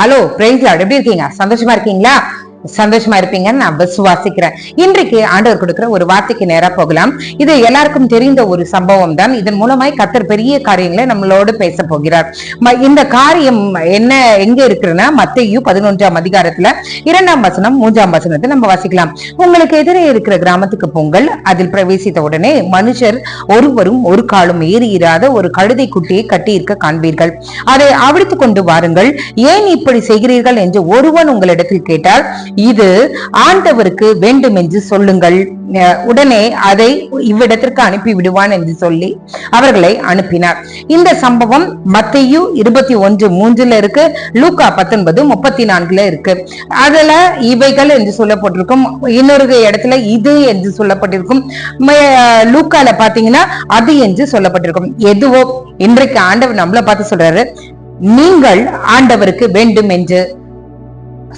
Hello price எப்படி இருக்கீங்க சந்தோஷமா இருக்கீங்களா? சந்தோஷமா இருப்பீங்கன்னு நான் விசுவாசிக்கிறேன் இன்றைக்கு ஆண்டவர் கொடுக்கிற ஒரு வார்த்தைக்கு நேரா போகலாம். இது எல்லாருக்கும் தெரிந்த ஒரு சம்பவம் தான் இதன் மூலமாய் கத்தர் பெரிய காரியங்களை நம்மளோடு பேச போகிறார். இந்த காரியம் என்ன எங்க இருக்குன்னா மத்தையும் பதினொன்றாம் அதிகாரத்துல இரண்டாம் வசனம் மூன்றாம் வசனத்தை நம்ம வாசிக்கலாம். உங்களுக்கு எதிரே இருக்கிற கிராமத்துக்கு பொங்கல் அதில் பிரவேசித்த உடனே மனுஷர் ஒருவரும் ஒரு காலும் ஏறி இராத ஒரு கழுதை குட்டியை கட்டி இருக்க காண்பீர்கள். அதை அவிழ்த்து கொண்டு வாருங்கள். ஏன் இப்படி செய்கிறீர்கள் என்று ஒருவன் உங்களிடத்தில் கேட்டால் இது ஆண்டவருக்கு வேண்டும் என்று சொல்லுங்கள் உடனே அதை இவ்விடத்திற்கு அனுப்பி விடுவான் என்று சொல்லி அவர்களை அனுப்பினார். இந்த சம்பவம் மத்தையு இருபத்தி ஒன்று மூன்றுல இருக்கு லூக்கா பத்தொன்பது முப்பத்தி நான்குல இருக்கு. அதுல இவைகள் என்று சொல்லப்பட்டிருக்கும் இன்னொரு இடத்துல இது என்று சொல்லப்பட்டிருக்கும். லூக்கால பாத்தீங்கன்னா அது என்று சொல்லப்பட்டிருக்கும். எதுவோ இன்றைக்கு ஆண்டவர் நம்மள பார்த்து சொல்றாரு நீங்கள் ஆண்டவருக்கு வேண்டும் என்று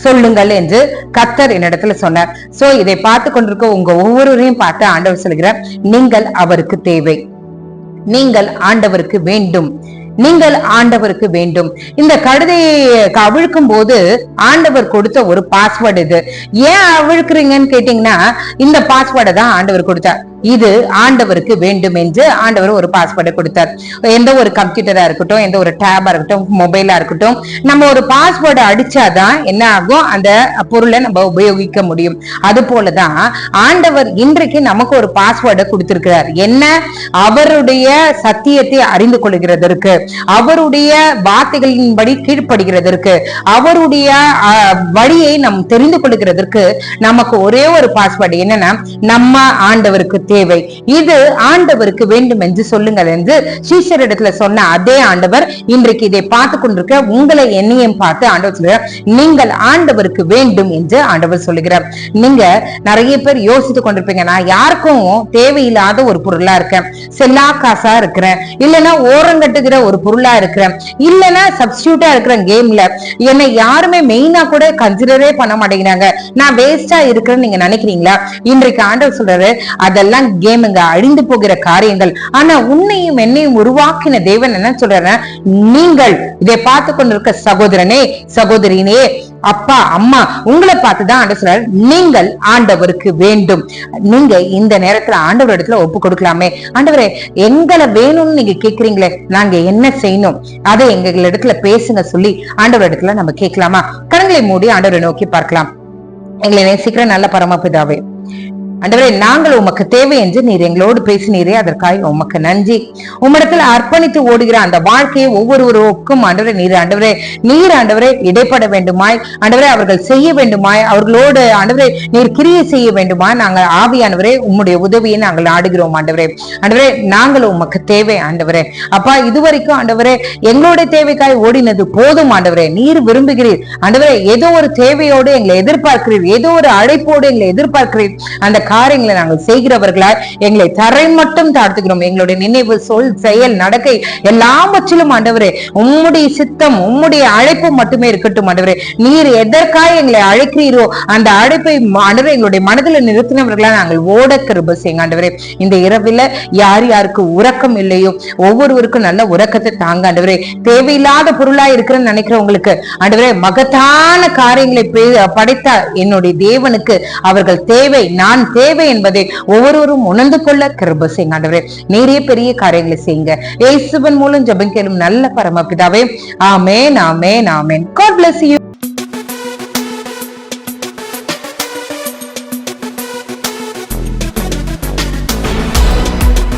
சொல்லுங்கள் என்று கத்தர் என்னிடத்துல சொன்னார். சோ இதை பார்த்து கொண்டிருக்க உங்க ஒவ்வொருவரையும் பார்த்து ஆண்டவர் சொல்கிறார் நீங்கள் அவருக்கு தேவை. நீங்கள் ஆண்டவருக்கு வேண்டும். நீங்கள் ஆண்டவருக்கு வேண்டும். இந்த கழுதையை அவிழ்க்கும் போது ஆண்டவர் கொடுத்த ஒரு பாஸ்வேர்டு இது. ஏன் அவிழ்க்கிறீங்கன்னு கேட்டீங்கன்னா இந்த பாஸ்வேர்டை தான் ஆண்டவர் கொடுத்தார். இது ஆண்டவருக்கு வேண்டும் என்று ஆண்டவர் ஒரு பாஸ்வேர்டை கொடுத்தார். எந்த ஒரு கம்ப்யூட்டரா இருக்கட்டும் எந்த ஒரு டேபா இருக்கட்டும் மொபைலா இருக்கட்டும் நம்ம ஒரு பாஸ்வேர்டை அடிச்சாதான் என்ன ஆகும்? அந்த பொருளை நம்ம உபயோகிக்க முடியும். அது போலதான் ஆண்டவர் இன்றைக்கு நமக்கு ஒரு பாஸ்வேர்டை கொடுத்திருக்கிறார். என்ன? அவருடைய சத்தியத்தை அறிந்து கொள்கிறதற்கு அவருடைய வார்த்தைகளின்படி கீழ்ப்படுகிறதற்கு அவருடைய அஹ், வழியை நம் தெரிந்து கொள்கிறதற்கு நமக்கு ஒரே ஒரு பாஸ்வேர்டு என்னன்னா நம்ம ஆண்டவருக்கு தேவை. இது ஆண்டவருக்கு வேண்டும் என்று சொல்லுங்கள் என்று சீஷரிடத்துல சொன்ன அதே ஆண்டவர் இன்றைக்கு இதை பார்த்து கொண்டிருக்க உங்களை என்னையும் பார்த்து ஆண்டவர் சொல்கிறார் நீங்கள் ஆண்டவருக்கு வேண்டும் என்று ஆண்டவர் சொல்லுகிறார். நீங்க நிறைய பேர் யோசித்து கொண்டிருப்பீங்க நான் யாருக்கும் தேவையில்லாத ஒரு பொருளா இருக்கேன் செல்லா காசா இருக்கிறேன் இல்லைன்னா ஓரங்கட்டுகிற ஒரு பொருளா இருக்கிறேன் இல்லைன்னா சப்ஸ்டியூட்டா இருக்கிற கேம்ல என்னை யாருமே மெயினா கூட கன்சிடரே பண்ண மாட்டேங்கிறாங்க. நான் வேஸ்டா இருக்கிறேன்னு நீங்க நினைக்கிறீங்களா? இன்றைக்கு ஆண்டவர் சொல்றாரு அதெல்லாம் கேமுங்க அழிந்து போகிற காரியங்கள். ஆனா உன்னையும் என்னையும் உருவாக்கின தேவன் என்ன சொல்றாரு நீங்கள் இதை பார்த்து கொண்டிருக்க சகோதரனே சகோதரினே அப்பா அம்மா உங்களை பார்த்துதான் ஆண்டவர் சொல்றாரு நீங்கள் ஆண்டவருக்கு வேண்டும். நீங்க இந்த நேரத்துல ஆண்டவர் இடத்துல ஒப்பு கொடுக்கலாமே. ஆண்டவரே எங்களை வேணும்னு நீங்க கேக்குறீங்களே நாங்க என்ன செய்யணும்? அதை எங்க இடத்துல பேசுங்க சொல்லி ஆண்டவர் இடத்துல நம்ம கேட்கலாமா? கண்களை மூடி ஆண்டவரை நோக்கி பார்க்கலாம். எங்களை நேசிக்கிற நல்ல பரமபிதாவே ஆண்டவரே நாங்கள் உமக்கு தேவை என்று நீர் எங்களோடு பேசினீரே அதற்காக உமக்கு நன்றி. உம்மிடத்தில் அர்ப்பணித்து ஓடுகிற அந்த வாழ்க்கையை ஒவ்வொருவருக்கும் ஆண்டவரே நீர் ஆண்டவரே நீர் ஆண்டவரே இடைப்பட வேண்டுமாய். ஆண்டவரே அவர்கள் செய்ய வேண்டுமாய். அவர்களோடு ஆண்டவரே நீர் கிரியை செய்ய வேண்டுமாய். நாங்கள் ஆவியானவரே உம்முடைய உதவியை நாங்கள் நாடுகிறோம் ஆண்டவரே. ஆண்டவரே நாங்கள் உமக்கு தேவை ஆண்டவரே. அப்பா இதுவரைக்கும் ஆண்டவரே எங்களுடைய தேவைக்காய் ஓடினது போதும் ஆண்டவரே. நீர் விரும்புகிறீர். ஆண்டவரே ஏதோ ஒரு தேவையோடு எங்களை எதிர்பார்க்கிறீர். ஏதோ ஒரு அழைப்போடு எங்களை எதிர்பார்க்கிறீர். அந்த காரியங்களை நாங்கள் செய்கிறவர்களாய் எங்களை தரை மட்டும் தாழ்த்துகிறோம். எங்களுடைய நினைவு சொல் செயல் நடக்கை எல்லாவற்றிலும் ஆண்டவரே உம்முடைய சித்தம் உம்முடைய அழைப்பு மட்டுமே இருக்கட்டும் ஆண்டவரே. நீர் எதற்காக எங்களை அழைக்கிறீரோ அந்த அழைப்பை ம- ஆண்டவரே எங்களுடைய மனதில் நிறுத்தினவர்களாக நாங்கள் ஓட கிருப செய்யுங்க ஆண்டவரே. இந்த இரவில யார் யாருக்கு உறக்கம் இல்லையோ ஒவ்வொருவருக்கும் நல்ல உறக்கத்தை தாங்க ஆண்டவரே. தேவையில்லாத பொருளா இருக்கிறன்னு நினைக்கிறவங்களுக்கு ஆண்டவரே மகத்தான காரியங்களை படைத்த என்னுடைய தேவனுக்கு அவர்கள் தேவை. நான் தேவை தேவை என்பதை ஒவ்வொருவரும் உணர்ந்து கொள்ள கிருப செய்யுங்க ஆண்டவரே. நிறைய பெரிய காரியங்களை செய்யுங்க. இயேசுவின் மூலம் ஜெபம் கேளும் நல்ல பரமபிதாவே. ஆமேன் ஆமேன் ஆமேன். God bless you.